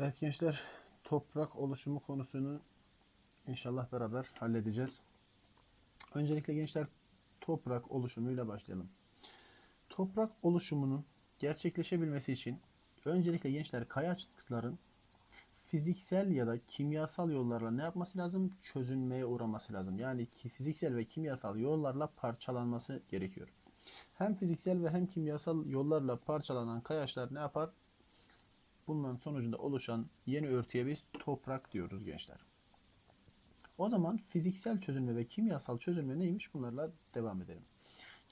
Evet gençler, toprak oluşumu konusunu inşallah beraber halledeceğiz. Öncelikle gençler toprak oluşumuyla başlayalım. Toprak oluşumunun gerçekleşebilmesi için öncelikle gençler kayaçların fiziksel ya da kimyasal yollarla ne yapması lazım? Çözünmeye uğraması lazım. Yani ki fiziksel ve kimyasal yollarla parçalanması gerekiyor. Hem fiziksel ve hem kimyasal yollarla parçalanan kayaçlar ne yapar? Bunların sonucunda oluşan yeni örtüye biz toprak diyoruz gençler. O zaman fiziksel çözünme ve kimyasal çözünme neymiş? Bunlarla devam edelim.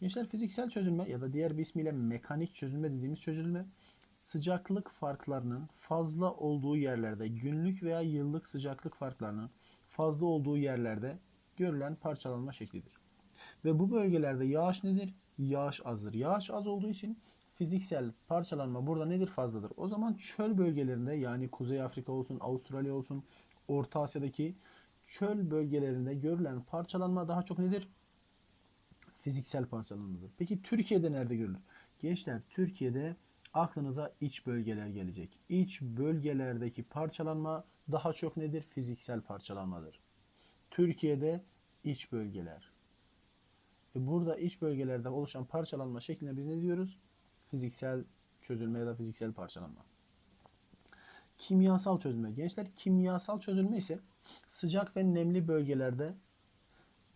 Gençler fiziksel çözünme ya da diğer bir ismiyle mekanik çözünme dediğimiz çözülme sıcaklık farklarının fazla olduğu yerlerde günlük veya yıllık sıcaklık farklarının fazla olduğu yerlerde görülen parçalanma şeklidir. Ve bu bölgelerde yağış nedir? Yağış azdır. Yağış az olduğu için fiziksel parçalanma burada nedir? Fazladır. O zaman çöl bölgelerinde yani Kuzey Afrika olsun, Avustralya olsun, Orta Asya'daki çöl bölgelerinde görülen parçalanma daha çok nedir? Fiziksel parçalanmadır. Peki Türkiye'de nerede görülür? Gençler Türkiye'de aklınıza iç bölgeler gelecek. İç bölgelerdeki parçalanma daha çok nedir? Fiziksel parçalanmadır. Türkiye'de iç bölgeler. E burada iç bölgelerde oluşan parçalanma şekline biz ne diyoruz? Fiziksel çözülme ya da fiziksel parçalanma. Kimyasal çözülme. Gençler kimyasal çözülme ise sıcak ve nemli bölgelerde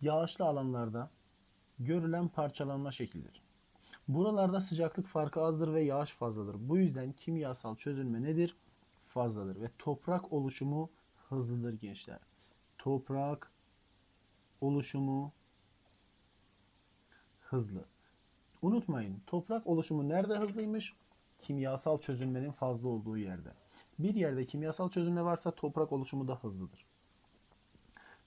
yağışlı alanlarda görülen parçalanma şeklidir. Buralarda sıcaklık farkı azdır ve yağış fazladır. Bu yüzden kimyasal çözülme nedir? Fazladır ve toprak oluşumu hızlıdır gençler. Toprak oluşumu hızlı. Unutmayın toprak oluşumu nerede hızlıymış? Kimyasal çözünmenin fazla olduğu yerde. Bir yerde kimyasal çözünme varsa toprak oluşumu da hızlıdır.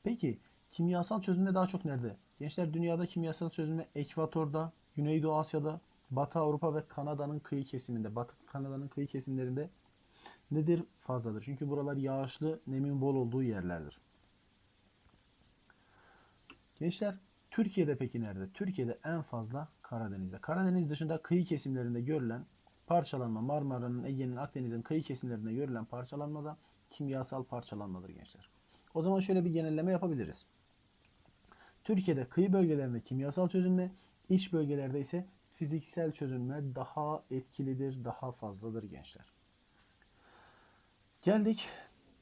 Peki kimyasal çözünme daha çok nerede? Gençler dünyada kimyasal çözünme ekvatorda, Güneydoğu Asya'da, Batı Avrupa ve Kanada'nın kıyı kesiminde, Batı Kanada'nın kıyı kesimlerinde nedir? Fazladır. Çünkü buralar yağışlı, nemin bol olduğu yerlerdir. Gençler Türkiye'de peki nerede? Türkiye'de en fazla Karadeniz'de. Karadeniz dışında kıyı kesimlerinde görülen parçalanma Marmara'nın, Ege'nin, Akdeniz'in kıyı kesimlerinde görülen parçalanma da kimyasal parçalanmadır gençler. O zaman şöyle bir genelleme yapabiliriz. Türkiye'de kıyı bölgelerinde kimyasal çözünme, iç bölgelerde ise fiziksel çözünme daha etkilidir, daha fazladır gençler. Geldik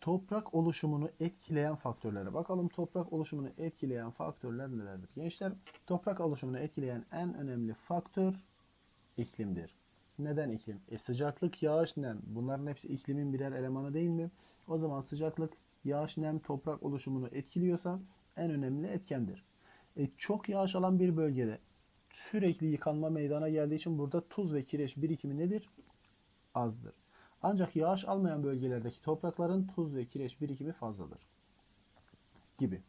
toprak oluşumunu etkileyen faktörlere. Bakalım toprak oluşumunu etkileyen faktörler nelerdir? Gençler toprak oluşumunu etkileyen en önemli faktör iklimdir. Neden iklim? E sıcaklık, yağış, nem. Bunların hepsi iklimin birer elemanı değil mi? O zaman sıcaklık, yağış, nem toprak oluşumunu etkiliyorsa en önemli etkendir. E çok yağış alan bir bölgede sürekli yıkanma meydana geldiği için burada tuz ve kireç birikimi nedir? Azdır. Ancak yağış almayan bölgelerdeki toprakların tuz ve kireç birikimi fazladır. Gibi.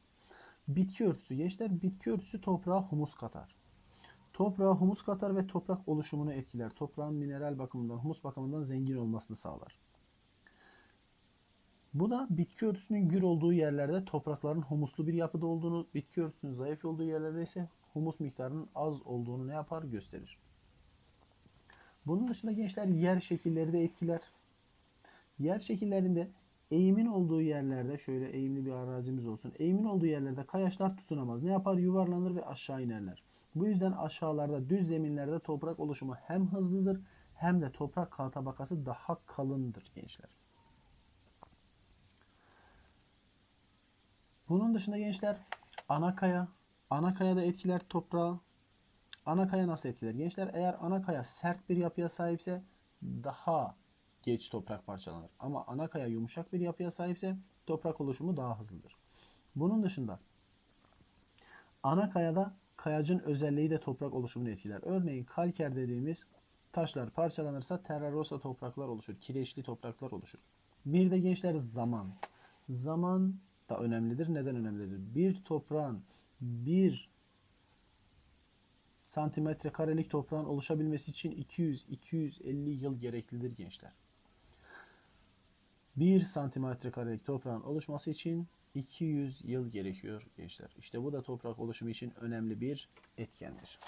Bitki örtüsü. Gençler bitki örtüsü toprağa humus katar. Toprağa humus katar ve toprak oluşumunu etkiler. Toprağın mineral bakımından, humus bakımından zengin olmasını sağlar. Bu da bitki örtüsünün gür olduğu yerlerde toprakların humuslu bir yapıda olduğunu, bitki örtüsünün zayıf olduğu yerlerde ise humus miktarının az olduğunu ne yapar? Gösterir. Bunun dışında gençler yer şekilleri de etkiler. Yer şekillerinde eğimin olduğu yerlerde şöyle eğimli bir arazimiz olsun. Eğimin olduğu yerlerde kayaçlar tutunamaz. Ne yapar? Yuvarlanır ve aşağı inerler. Bu yüzden aşağılarda düz zeminlerde toprak oluşumu hem hızlıdır hem de toprak tabakası daha kalındır gençler. Bunun dışında gençler ana kaya, ana kaya da etkiler toprağı. Ana kaya nasıl etkiler? Gençler eğer ana kaya sert bir yapıya sahipse daha geç toprak parçalanır. Ama ana kaya yumuşak bir yapıya sahipse toprak oluşumu daha hızlıdır. Bunun dışında ana kayada kayacın özelliği de toprak oluşumunu etkiler. Örneğin kalker dediğimiz taşlar parçalanırsa terrarosa topraklar oluşur. Kireçli topraklar oluşur. Bir de gençler zaman. Zaman da önemlidir. Neden önemlidir? Bir toprağın bir santimetre karelik toprağın oluşabilmesi için 200-250 yıl gereklidir gençler. 1 santimetre karelik toprağın oluşması için 200 yıl gerekiyor gençler. İşte bu da toprak oluşumu için önemli bir etkendir.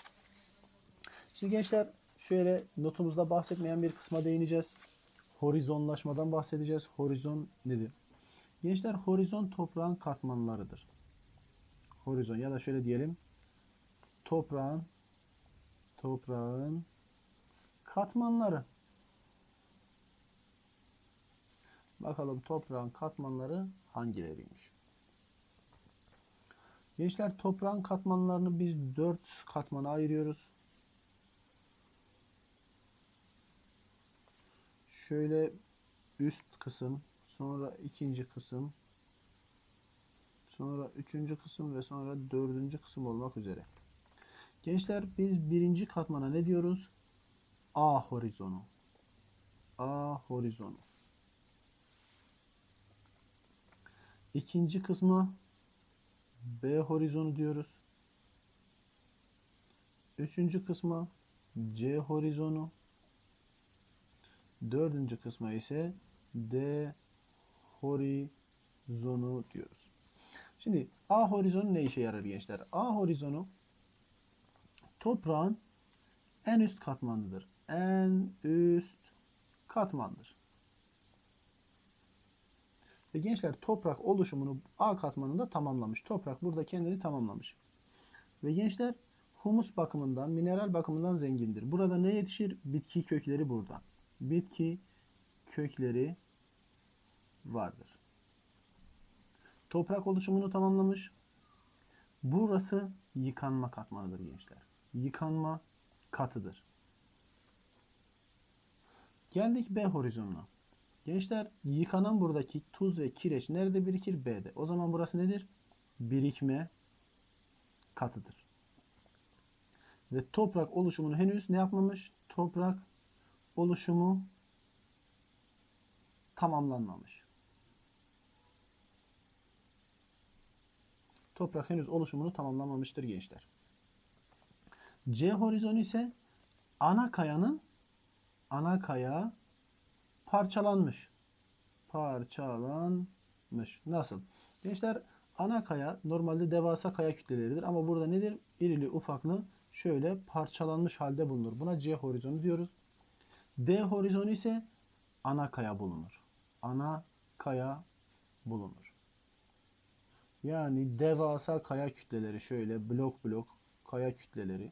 Şimdi gençler şöyle notumuzda bahsetmeyen bir kısma değineceğiz. horizonlaşmadan bahsedeceğiz. Horizon nedir? Gençler horizon toprağın katmanlarıdır. Horizon ya da şöyle diyelim. Toprağın toprağın katmanları. Bakalım toprağın katmanları hangileriymiş? Gençler toprağın katmanlarını biz dört katmana ayırıyoruz. Şöyle üst kısım, sonra ikinci kısım, sonra üçüncü kısım ve sonra dördüncü kısım olmak üzere. Gençler biz birinci katmana ne diyoruz? A horizonu. A horizonu. İkinci kısma B horizonu diyoruz. Üçüncü kısma C horizonu. Dördüncü kısma ise D horizonu diyoruz. Şimdi A horizonu ne işe yarar gençler? A horizonu toprağın en üst katmanıdır. En üst katmandır. Ve gençler toprak oluşumunu A katmanında tamamlamış. Toprak burada kendini tamamlamış. Ve gençler humus bakımından, mineral bakımından zengindir. Burada ne yetişir? Bitki kökleri burada. Bitki kökleri vardır. Toprak oluşumunu tamamlamış. Burası yıkanma katmanıdır gençler. Yıkanma katıdır. Geldik B horizonuna. Gençler yıkanan buradaki tuz ve kireç nerede birikir? B'de. O zaman burası nedir? Birikme katıdır. Ve toprak oluşumunu henüz ne yapmamış? Toprak oluşumu tamamlanmamış. Toprak henüz oluşumunu tamamlamamıştır gençler. C horizonu ise ana kayanın ana kaya parçalanmış. Parçalanmış. Nasıl? Gençler ana kaya normalde devasa kaya kütleleridir ama burada nedir? İrili ufaklı şöyle parçalanmış halde bulunur. Buna C horizonu diyoruz. D horizonu ise ana kaya bulunur. Ana kaya bulunur. Yani devasa kaya kütleleri şöyle blok blok kaya kütleleri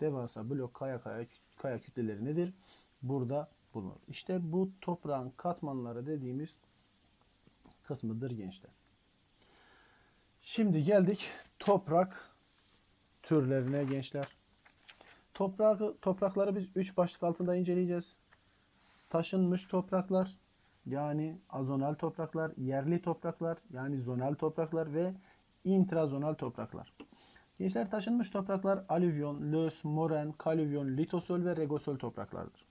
devasa blok kaya kaya kaya kütleleri nedir? Burada bulunur. İşte bu toprağın katmanları dediğimiz kısmıdır gençler. Şimdi geldik toprak türlerine gençler. Toprak, toprakları biz 3 başlık altında inceleyeceğiz. Taşınmış topraklar yani azonal topraklar, yerli topraklar yani zonal topraklar ve intrazonal topraklar. Gençler taşınmış topraklar alüvyon, lös, moren, kalüvyon, litosol ve regosol topraklardır.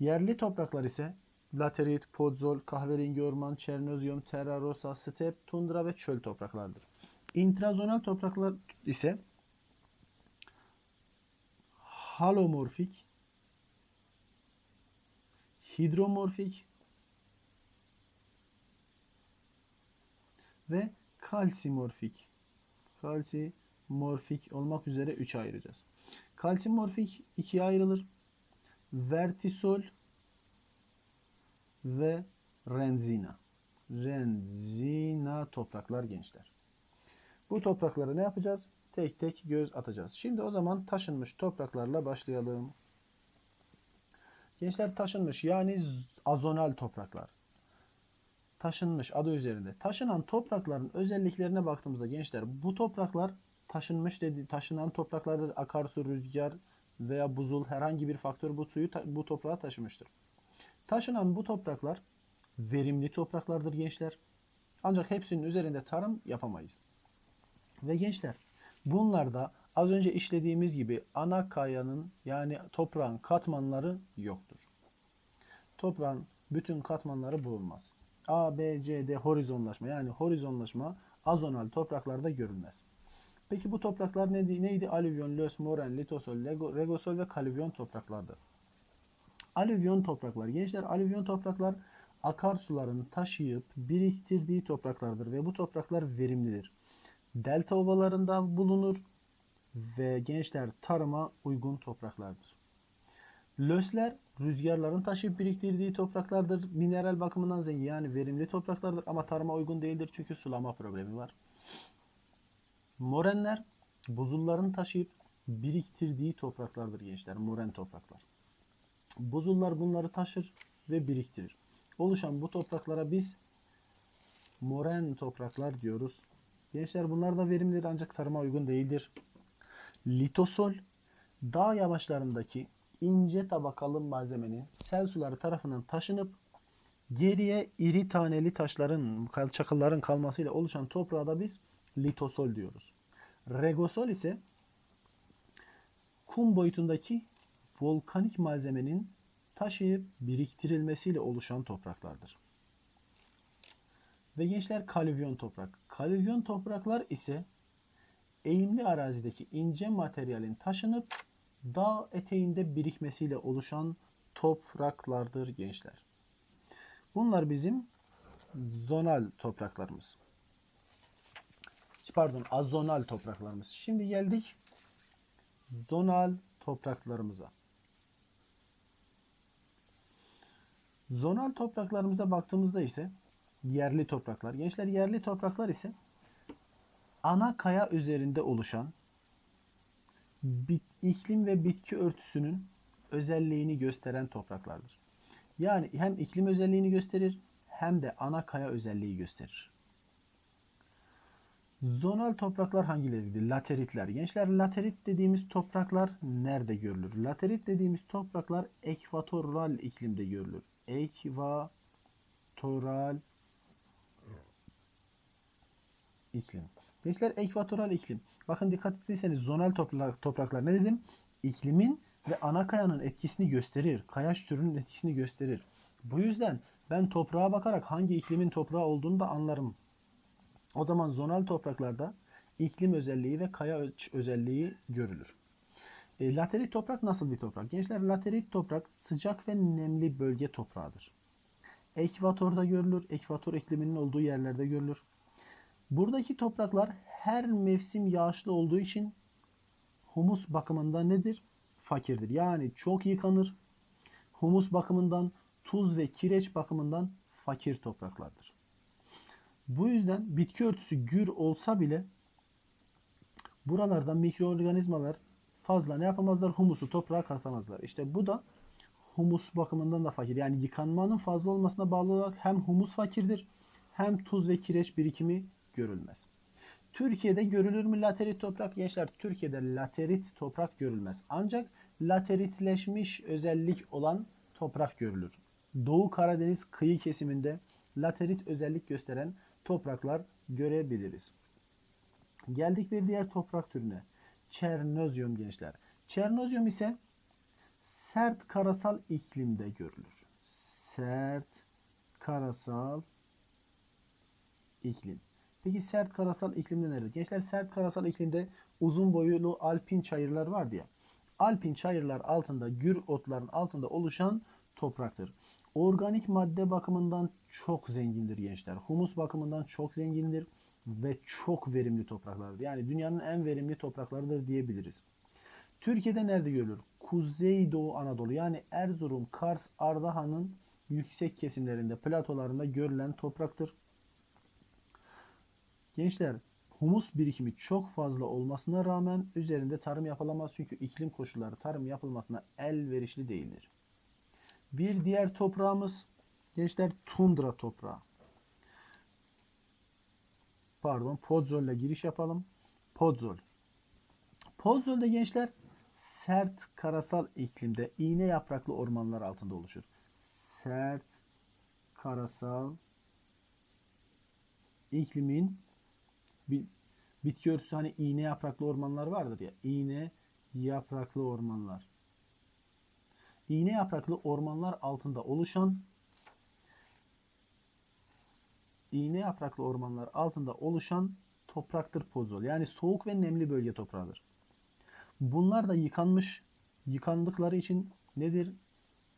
Yerli topraklar ise laterit, podzol, kahverengi orman, çernozyum, terra rosa, step, tundra ve çöl topraklardır. İntrazonal topraklar ise halomorfik, hidromorfik ve kalsimorfik. Kalsimorfik olmak üzere 3'e ayıracağız. Kalsimorfik ikiye ayrılır. Vertisol ve renzina. Renzina topraklar gençler. Bu toprakları ne yapacağız? Tek tek göz atacağız. Şimdi o zaman taşınmış topraklarla başlayalım. Gençler taşınmış yani azonal topraklar. Taşınmış adı üzerinde. Taşınan toprakların özelliklerine baktığımızda gençler bu topraklar taşınmış dedi. Taşınan topraklarda akarsu, rüzgar veya buzul herhangi bir faktör bu suyu bu toprağa taşımıştır. Taşınan bu topraklar verimli topraklardır gençler. Ancak hepsinin üzerinde tarım yapamayız. Ve gençler bunlarda az önce işlediğimiz gibi ana kayanın yani toprağın katmanları yoktur. Toprağın bütün katmanları bulunmaz. A, B, C, D horizonlaşma yani horizonlaşma azonal topraklarda görülmez. Peki bu topraklar neydi? neydi? Alüvyon, lös, moren, litosol, regosol ve kalüvyon topraklardı. Alüvyon topraklar. Gençler alüvyon topraklar akarsuların taşıyıp biriktirdiği topraklardır ve bu topraklar verimlidir. Delta ovalarında bulunur ve gençler tarıma uygun topraklardır. Lösler rüzgarların taşıyıp biriktirdiği topraklardır. Mineral bakımından zengin yani verimli topraklardır ama tarıma uygun değildir çünkü sulama problemi var. Morenler buzulların taşıyıp biriktirdiği topraklardır gençler. Moren topraklar. Buzullar bunları taşır ve biriktirir. Oluşan bu topraklara biz moren topraklar diyoruz. Gençler bunlar da verimlidir ancak tarıma uygun değildir. Litosol dağ yamaçlarındaki ince tabakalı malzemenin sel suları tarafından taşınıp geriye iri taneli taşların, çakılların kalmasıyla oluşan toprağa da biz litosol diyoruz. Regosol ise kum boyutundaki volkanik malzemenin taşıyıp biriktirilmesiyle oluşan topraklardır. Ve gençler kalüvyon toprak. Kalüvyon topraklar ise eğimli arazideki ince materyalin taşınıp dağ eteğinde birikmesiyle oluşan topraklardır gençler. Bunlar bizim zonal topraklarımız. Pardon, azonal topraklarımız. Şimdi geldik zonal topraklarımıza. Zonal topraklarımıza baktığımızda ise yerli topraklar. Gençler yerli topraklar ise ana kaya üzerinde oluşan bit, iklim ve bitki örtüsünün özelliğini gösteren topraklardır. Yani hem iklim özelliğini gösterir hem de ana kaya özelliği gösterir. Zonal topraklar hangileridir? Lateritler. Gençler laterit dediğimiz topraklar nerede görülür? Laterit dediğimiz topraklar ekvatoral iklimde görülür. Ekvatoral iklim. Gençler ekvatoral iklim. Bakın dikkat ettiyseniz zonal toprak, topraklar ne dedim? İklimin ve ana kayanın etkisini gösterir. Kayaç türünün etkisini gösterir. Bu yüzden ben toprağa bakarak hangi iklimin toprağı olduğunu da anlarım. O zaman zonal topraklarda iklim özelliği ve kaya özelliği görülür. E, laterit toprak nasıl bir toprak? Gençler laterit toprak sıcak ve nemli bölge toprağıdır. Ekvatorda görülür. Ekvator ikliminin olduğu yerlerde görülür. Buradaki topraklar her mevsim yağışlı olduğu için humus bakımından nedir? Fakirdir. Yani çok yıkanır. Humus bakımından, tuz ve kireç bakımından fakir topraklardır. Bu yüzden bitki örtüsü gür olsa bile buralardan mikroorganizmalar fazla ne yapamazlar? Humusu toprağa katamazlar. İşte bu da humus bakımından da fakir. Yani yıkanmanın fazla olmasına bağlı olarak hem humus fakirdir hem tuz ve kireç birikimi görülmez. Türkiye'de görülür mü laterit toprak? Gençler Türkiye'de laterit toprak görülmez. Ancak lateritleşmiş özellik olan toprak görülür. Doğu Karadeniz kıyı kesiminde laterit özellik gösteren topraklar görebiliriz. Geldik bir diğer toprak türüne. Çernozyum gençler. Çernozyum ise sert karasal iklimde görülür. Sert karasal iklim. Peki sert karasal iklimde nerede? Gençler sert karasal iklimde uzun boylu alpin çayırlar var ya. Alpin çayırlar altında, gür otların altında oluşan topraktır. Organik madde bakımından çok zengindir gençler. Humus bakımından çok zengindir ve çok verimli topraklardır. Yani dünyanın en verimli topraklarıdır diyebiliriz. Türkiye'de nerede görülür? Kuzeydoğu Anadolu yani Erzurum, Kars, Ardahan'ın yüksek kesimlerinde, platolarında görülen topraktır. Gençler humus birikimi çok fazla olmasına rağmen üzerinde tarım yapılamaz çünkü iklim koşulları tarım yapılmasına elverişli değildir. Bir diğer toprağımız gençler tundra toprağı. Pardon Podzol ile giriş yapalım. Podzol. Podzol'da gençler sert karasal iklimde iğne yapraklı ormanlar altında oluşur. Sert karasal iklimin bitki örtüsü hani iğne yapraklı ormanlar vardır ya. İğne yapraklı ormanlar. İğne yapraklı ormanlar altında oluşan iğne yapraklı ormanlar altında oluşan topraktır pozol. Yani soğuk ve nemli bölge toprağıdır. Bunlar da yıkanmış, yıkandıkları için nedir?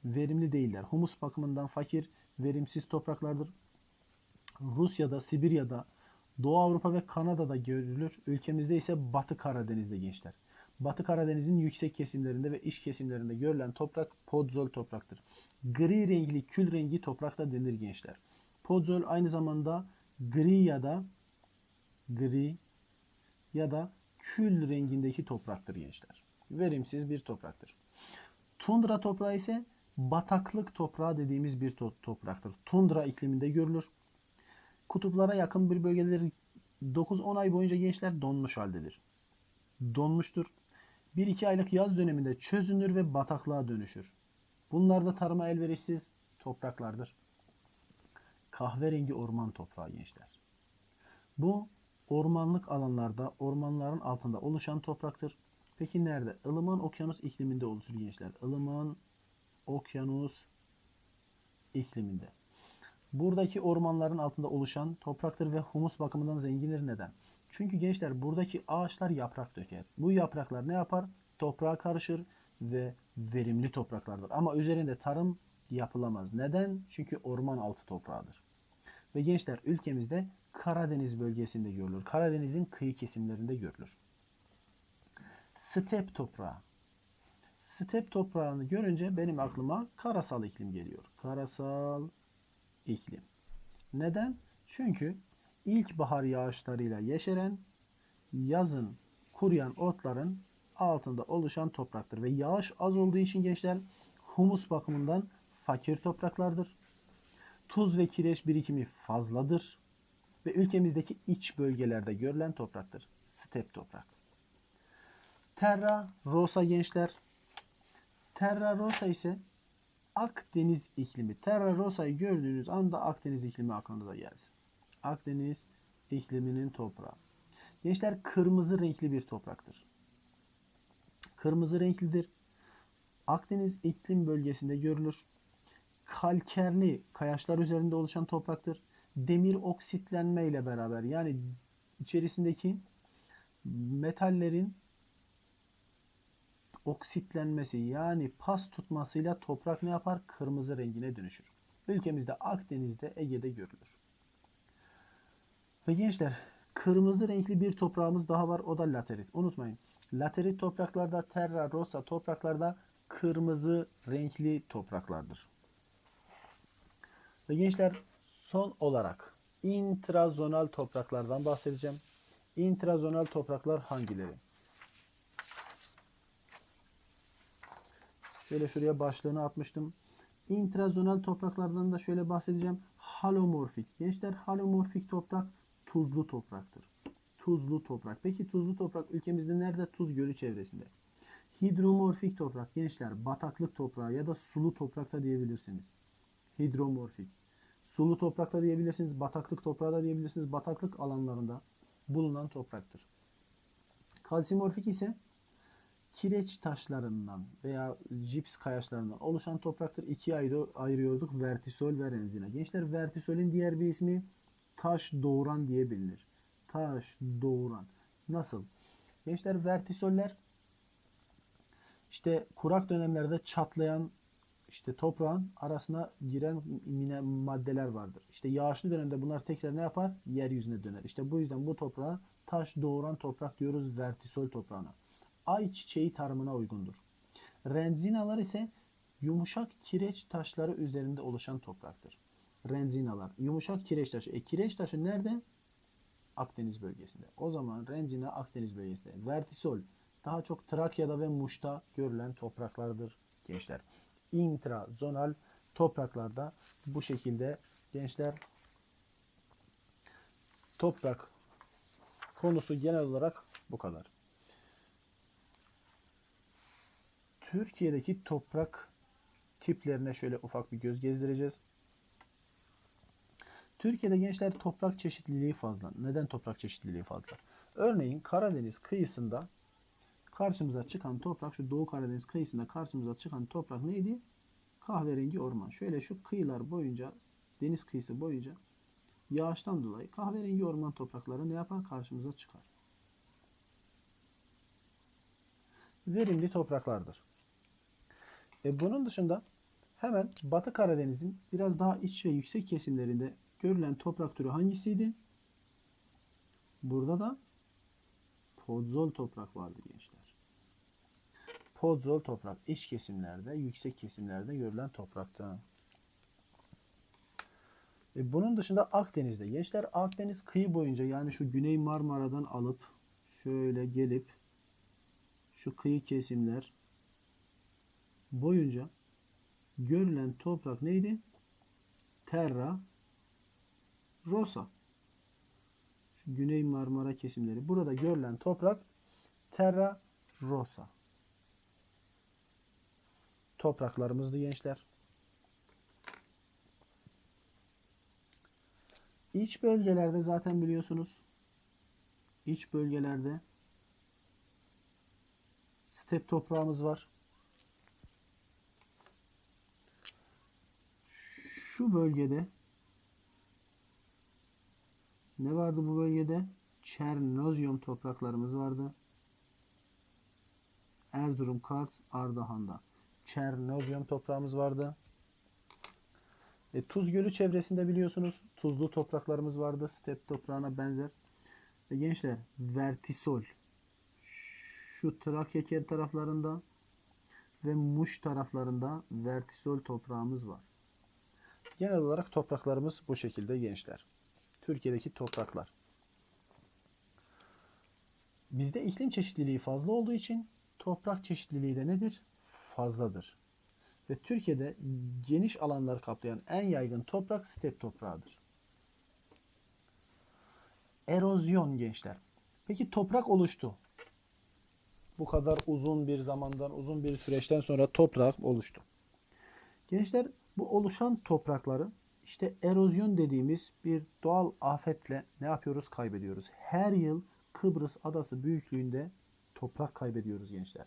Verimli değiller. Humus bakımından fakir, verimsiz topraklardır. Rusya'da, Sibirya'da, Doğu Avrupa ve Kanada'da görülür. Ülkemizde ise Batı Karadeniz'de gençler. Batı Karadeniz'in yüksek kesimlerinde ve iç kesimlerinde görülen toprak podzol topraktır. Gri renkli kül rengi toprak da denir gençler. Podzol aynı zamanda gri ya da gri ya da kül rengindeki topraktır gençler. Verimsiz bir topraktır. Tundra toprağı ise bataklık toprağı dediğimiz bir to- topraktır. Tundra ikliminde görülür. Kutuplara yakın bir bölgeleri 9-10 ay boyunca gençler donmuş haldedir. Donmuştur. 1-2 aylık yaz döneminde çözünür ve bataklığa dönüşür. Bunlar da tarıma elverişsiz topraklardır. Kahverengi orman toprağı gençler. Bu ormanlık alanlarda, ormanların altında oluşan topraktır. Peki nerede? Ilıman okyanus ikliminde oluşur gençler. Ilıman okyanus ikliminde. Buradaki ormanların altında oluşan topraktır ve humus bakımından zengindir. Neden? Çünkü gençler buradaki ağaçlar yaprak döker. Bu yapraklar ne yapar? Toprağa karışır ve verimli topraklardır. Ama üzerinde tarım yapılamaz. Neden? Çünkü orman altı toprağıdır. Ve gençler ülkemizde Karadeniz bölgesinde görülür. Karadeniz'in kıyı kesimlerinde görülür. Step toprağı. Step toprağını görünce benim aklıma karasal iklim geliyor. Karasal iklim. Neden? Çünkü ilkbahar yağışlarıyla yeşeren, yazın kuruyan otların altında oluşan topraktır. Ve yağış az olduğu için gençler humus bakımından fakir topraklardır. Tuz ve kireç birikimi fazladır. Ve ülkemizdeki iç bölgelerde görülen topraktır. Step toprak. Terra Rosa gençler. Terra Rosa ise Akdeniz iklimi. Terra Rosa'yı gördüğünüz anda Akdeniz iklimi aklınıza gelsin. Akdeniz ikliminin toprağı. Gençler kırmızı renkli bir topraktır. Kırmızı renklidir. Akdeniz iklim bölgesinde görülür. Kalkerli kayaçlar üzerinde oluşan topraktır. Demir oksitlenme ile beraber yani içerisindeki metallerin oksitlenmesi yani pas tutmasıyla toprak ne yapar? Kırmızı rengine dönüşür. Ülkemizde Akdeniz'de, Ege'de görülür. Ve gençler kırmızı renkli bir toprağımız daha var o da laterit. Unutmayın. Laterit topraklarda terra rosa topraklarda kırmızı renkli topraklardır. Ve gençler son olarak intrazonal topraklardan bahsedeceğim. İntrazonal topraklar hangileri? Şöyle şuraya başlığını atmıştım. İntrazonal topraklardan da şöyle bahsedeceğim. Halomorfik. Gençler halomorfik toprak tuzlu topraktır. Tuzlu toprak. Peki tuzlu toprak ülkemizde nerede? Tuz Gölü çevresinde. Hidromorfik toprak gençler bataklık toprağı ya da sulu toprakta diyebilirsiniz. Hidromorfik. Sulu toprakta diyebilirsiniz, bataklık toprağı da diyebilirsiniz. Bataklık alanlarında bulunan topraktır. Kalsimorfik ise kireç taşlarından veya cips kayaçlarından oluşan topraktır. İkiye ayırıyorduk vertisol ve renzine. Gençler vertisolün diğer bir ismi taş doğuran diye bilinir. Taş doğuran. Nasıl? Gençler vertisoller işte kurak dönemlerde çatlayan işte toprağın arasına giren mine maddeler vardır. İşte yağışlı dönemde bunlar tekrar ne yapar? Yeryüzüne döner. İşte bu yüzden bu toprağa taş doğuran toprak diyoruz vertisol toprağına. Ay çiçeği tarımına uygundur. Renzinalar ise yumuşak kireç taşları üzerinde oluşan topraktır. Renzinalar. Yumuşak kireç taşı. E kireç taşı nerede? Akdeniz bölgesinde. O zaman renzina Akdeniz bölgesinde. Vertisol daha çok Trakya'da ve Muş'ta görülen topraklardır gençler. Intrazonal topraklarda bu şekilde gençler toprak konusu genel olarak bu kadar. Türkiye'deki toprak tiplerine şöyle ufak bir göz gezdireceğiz. Türkiye'de gençler toprak çeşitliliği fazla. Neden toprak çeşitliliği fazla? Örneğin Karadeniz kıyısında karşımıza çıkan toprak şu Doğu Karadeniz kıyısında karşımıza çıkan toprak neydi? Kahverengi orman. Şöyle şu kıyılar boyunca deniz kıyısı boyunca yağıştan dolayı kahverengi orman toprakları ne yapar? Karşımıza çıkar. Verimli topraklardır. E bunun dışında hemen Batı Karadeniz'in biraz daha iç ve yüksek kesimlerinde görülen toprak türü hangisiydi? Burada da podzol toprak vardı gençler. Podzol toprak. iç kesimlerde, yüksek kesimlerde görülen toprakta. E, bunun dışında Akdeniz'de. Gençler Akdeniz kıyı boyunca yani şu Güney Marmara'dan alıp şöyle gelip şu kıyı kesimler boyunca görülen toprak neydi? Terra Rosa. Şu Güney Marmara kesimleri. Burada görülen toprak Terra Rosa. Topraklarımızdı gençler. İç bölgelerde zaten biliyorsunuz. İç bölgelerde step toprağımız var. Şu bölgede ne vardı bu bölgede? Çernozyum topraklarımız vardı. Erzurum, Kars, Ardahan'da. Çernozyum toprağımız vardı. E, Tuz Gölü çevresinde biliyorsunuz tuzlu topraklarımız vardı. Step toprağına benzer. Ve gençler vertisol şu Trakya taraflarında ve Muş taraflarında vertisol toprağımız var. Genel olarak topraklarımız bu şekilde gençler. Türkiye'deki topraklar. Bizde iklim çeşitliliği fazla olduğu için toprak çeşitliliği de nedir? Fazladır. Ve Türkiye'de geniş alanlar kaplayan en yaygın toprak step toprağıdır. Erozyon gençler. Peki toprak oluştu. Bu kadar uzun bir zamandan, uzun bir süreçten sonra toprak oluştu. Gençler bu oluşan toprakları işte erozyon dediğimiz bir doğal afetle ne yapıyoruz? Kaybediyoruz. Her yıl Kıbrıs adası büyüklüğünde toprak kaybediyoruz gençler.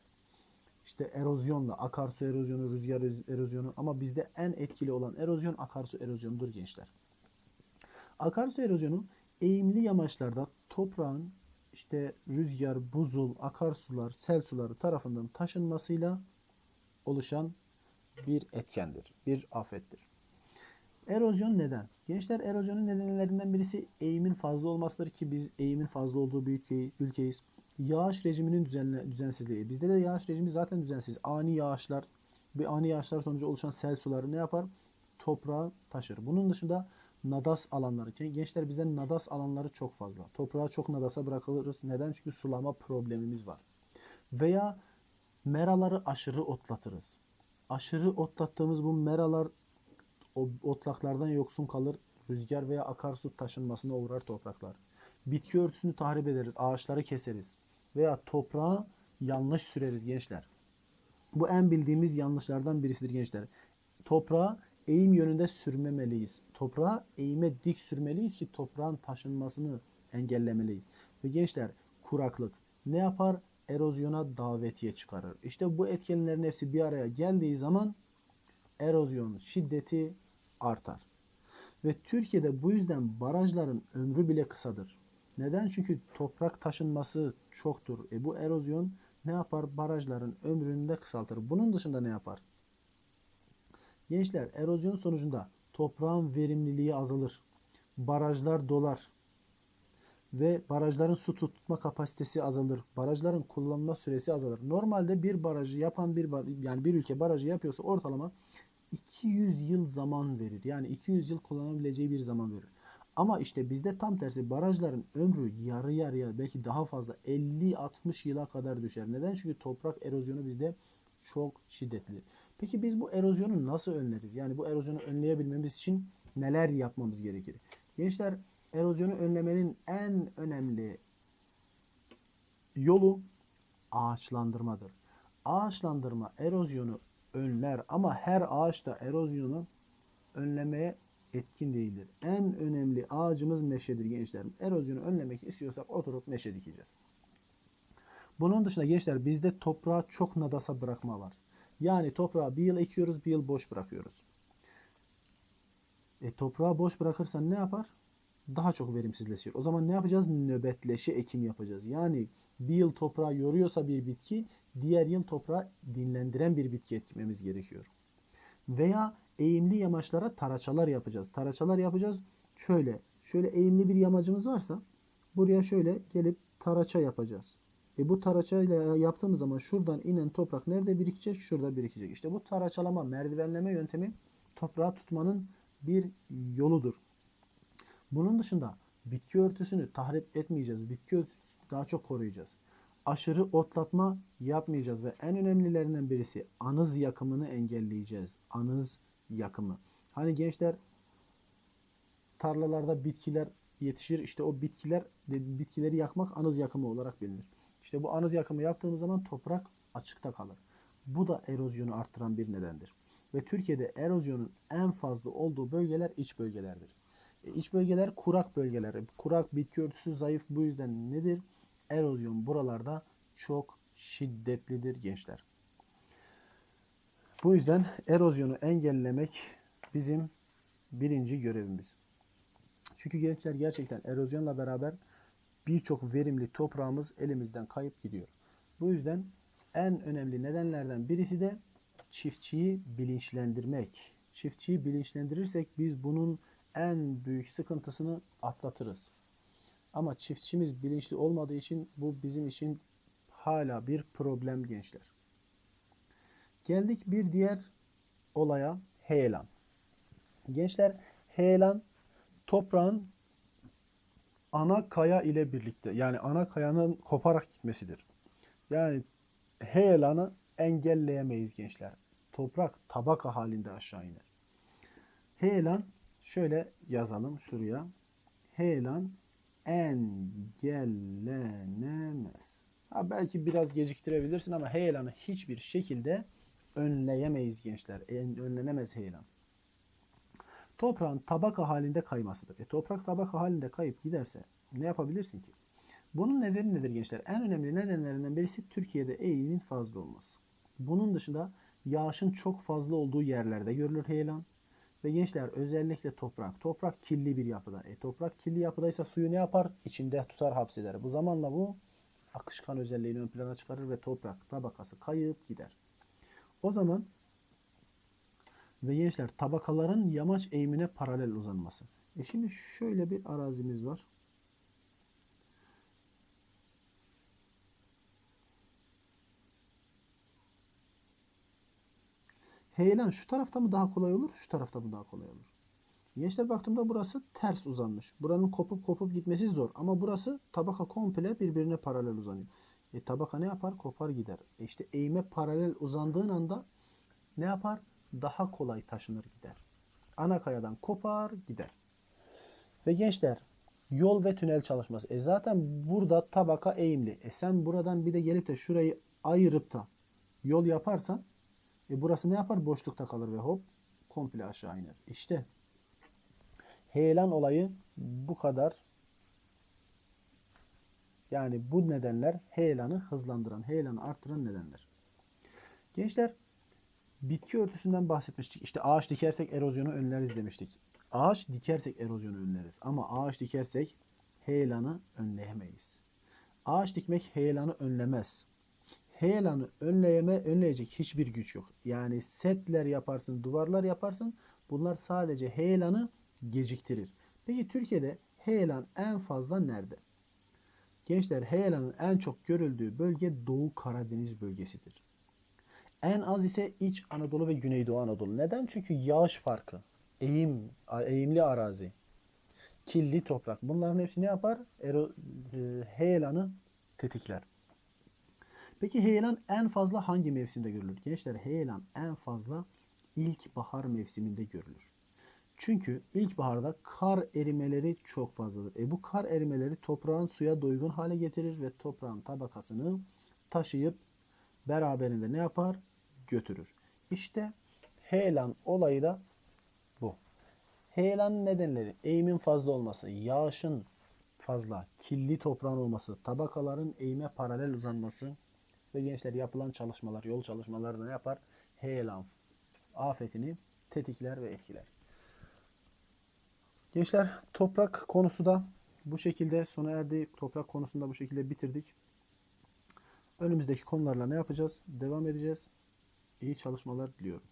İşte erozyonla, akarsu erozyonu, rüzgar erozyonu ama bizde en etkili olan erozyon akarsu erozyonudur gençler. Akarsu erozyonu eğimli yamaçlarda toprağın işte rüzgar, buzul, akarsular, sel suları tarafından taşınmasıyla oluşan bir etkendir, bir afettir. Erozyon neden? Gençler erozyonun nedenlerinden birisi eğimin fazla olmasıdır ki biz eğimin fazla olduğu bir ülkeyiz. Yağış rejiminin düzenle, düzensizliği. Bizde de yağış rejimi zaten düzensiz. Ani yağışlar ve ani yağışlar sonucu oluşan sel suları ne yapar? Toprağı taşır. Bunun dışında nadas alanları. Gençler bize nadas alanları çok fazla. Toprağı çok nadasa bırakılırız. Neden? Çünkü sulama problemimiz var. Veya meraları aşırı otlatırız. Aşırı otlattığımız bu meralar o otlaklardan yoksun kalır. Rüzgar veya akarsu taşınmasına uğrar topraklar. Bitki örtüsünü tahrip ederiz. Ağaçları keseriz. Veya toprağı yanlış süreriz gençler. Bu en bildiğimiz yanlışlardan birisidir gençler. Toprağı eğim yönünde sürmemeliyiz. Toprağı eğime dik sürmeliyiz ki toprağın taşınmasını engellemeliyiz. Ve gençler kuraklık ne yapar? Erozyona davetiye çıkarır. İşte bu etkenlerin hepsi bir araya geldiği zaman erozyon şiddeti artar. Ve Türkiye'de bu yüzden barajların ömrü bile kısadır. Neden? Çünkü toprak taşınması çoktur. E bu erozyon ne yapar? Barajların ömrünü de kısaltır. Bunun dışında ne yapar? Gençler erozyon sonucunda toprağın verimliliği azalır. Barajlar dolar. Ve barajların su tutma kapasitesi azalır. Barajların kullanma süresi azalır. Normalde bir barajı yapan bir yani bir ülke barajı yapıyorsa ortalama 200 yıl zaman verir. Yani 200 yıl kullanabileceği bir zaman verir. Ama işte bizde tam tersi barajların ömrü yarı yarıya belki daha fazla 50-60 yıla kadar düşer. Neden? Çünkü toprak erozyonu bizde çok şiddetli. Peki biz bu erozyonu nasıl önleriz? Yani bu erozyonu önleyebilmemiz için neler yapmamız gerekir? Gençler erozyonu önlemenin en önemli yolu ağaçlandırmadır. Ağaçlandırma erozyonu önler ama her ağaç da erozyonu önlemeye etkin değildir. En önemli ağacımız meşedir gençlerim. Erozyonu önlemek istiyorsak oturup meşe dikeceğiz. Bunun dışında gençler bizde toprağı çok nadasa bırakma var. Yani toprağı bir yıl ekiyoruz, bir yıl boş bırakıyoruz. E, toprağı boş bırakırsan ne yapar? Daha çok verimsizleşir. O zaman ne yapacağız? Nöbetleşe ekim yapacağız. Yani bir yıl toprağı yoruyorsa bir bitki, diğer yıl toprağı dinlendiren bir bitki ekmemiz gerekiyor. Veya eğimli yamaçlara taraçalar yapacağız. Taraçalar yapacağız. Şöyle, şöyle eğimli bir yamacımız varsa buraya şöyle gelip taraça yapacağız. E bu taraçayla yaptığımız zaman şuradan inen toprak nerede birikecek? Şurada birikecek. İşte bu taraçalama, merdivenleme yöntemi toprağı tutmanın bir yoludur. Bunun dışında bitki örtüsünü tahrip etmeyeceğiz. Bitki örtüsünü daha çok koruyacağız. Aşırı otlatma yapmayacağız ve en önemlilerinden birisi anız yakımını engelleyeceğiz. Anız yakımı. Hani gençler tarlalarda bitkiler yetişir. İşte o bitkiler bitkileri yakmak anız yakımı olarak bilinir. İşte bu anız yakımı yaptığımız zaman toprak açıkta kalır. Bu da erozyonu arttıran bir nedendir. Ve Türkiye'de erozyonun en fazla olduğu bölgeler iç bölgelerdir. E, iç bölgeler kurak bölgeler. Kurak bitki örtüsü zayıf bu yüzden nedir? Erozyon buralarda çok şiddetlidir gençler. Bu yüzden erozyonu engellemek bizim birinci görevimiz. Çünkü gençler gerçekten erozyonla beraber birçok verimli toprağımız elimizden kayıp gidiyor. Bu yüzden en önemli nedenlerden birisi de çiftçiyi bilinçlendirmek. Çiftçiyi bilinçlendirirsek biz bunun en büyük sıkıntısını atlatırız. Ama çiftçimiz bilinçli olmadığı için bu bizim için hala bir problem gençler. Geldik bir diğer olaya heyelan. Gençler heyelan toprağın ana kaya ile birlikte yani ana kayanın koparak gitmesidir. Yani heyelanı engelleyemeyiz gençler. Toprak tabaka halinde aşağı iner. Heyelan şöyle yazalım şuraya. Heyelan engellenemez. Ha, belki biraz geciktirebilirsin ama heyelanı hiçbir şekilde önleyemeyiz gençler. Önlenemez heyelan. Toprağın tabaka halinde kaymasıdır. E, toprak tabaka halinde kayıp giderse ne yapabilirsin ki? Bunun nedeni nedir gençler? En önemli nedenlerinden birisi Türkiye'de eğimin fazla olması. Bunun dışında yağışın çok fazla olduğu yerlerde görülür heyelan. Ve gençler özellikle toprak. Toprak kirli bir yapıda. E, toprak kirli yapıdaysa suyu ne yapar? İçinde tutar hapseder. Bu zamanla bu akışkan özelliğini ön plana çıkarır ve toprak tabakası kayıp gider. O zaman ve gençler tabakaların yamaç eğimine paralel uzanması. E şimdi şöyle bir arazimiz var. Heyelan şu tarafta mı daha kolay olur, şu tarafta mı daha kolay olur? Gençler baktığımda burası ters uzanmış. Buranın kopup kopup gitmesi zor. Ama burası tabaka komple birbirine paralel uzanıyor. E tabaka ne yapar? Kopar gider. E işte eğime paralel uzandığın anda ne yapar? Daha kolay taşınır gider. Ana kayadan kopar gider. Ve gençler yol ve tünel çalışması. E zaten burada tabaka eğimli. E sen buradan bir de gelip de şurayı ayırıp da yol yaparsan e burası ne yapar? Boşlukta kalır ve hop komple aşağı iner. İşte heyelan olayı bu kadar. Yani bu nedenler heyelanı hızlandıran, heyelanı arttıran nedenler. Gençler bitki örtüsünden bahsetmiştik. İşte ağaç dikersek erozyonu önleriz demiştik. Ağaç dikersek erozyonu önleriz. Ama ağaç dikersek heyelanı önleyemeyiz. Ağaç dikmek heyelanı önlemez heyelanı önleyeme, önleyecek hiçbir güç yok. Yani setler yaparsın, duvarlar yaparsın. Bunlar sadece heyelanı geciktirir. Peki Türkiye'de heyelan en fazla nerede? Gençler heyelanın en çok görüldüğü bölge Doğu Karadeniz bölgesidir. En az ise İç Anadolu ve Güneydoğu Anadolu. Neden? Çünkü yağış farkı, eğim, eğimli arazi, kirli toprak. Bunların hepsi ne yapar? Ero, e, heyelanı tetikler. Peki heyelan en fazla hangi mevsimde görülür? Gençler heyelan en fazla ilkbahar mevsiminde görülür. Çünkü ilkbaharda kar erimeleri çok fazladır. E bu kar erimeleri toprağın suya doygun hale getirir ve toprağın tabakasını taşıyıp beraberinde ne yapar? Götürür. İşte heyelan olayı da bu. Heyelan nedenleri eğimin fazla olması, yağışın fazla, kirli toprağın olması, tabakaların eğime paralel uzanması, ve gençler yapılan çalışmalar, yol çalışmaları ne yapar? Heyelan afetini tetikler ve etkiler. Gençler toprak konusu da bu şekilde sona erdi. Toprak konusunda bu şekilde bitirdik. Önümüzdeki konularla ne yapacağız? Devam edeceğiz. İyi çalışmalar diliyorum.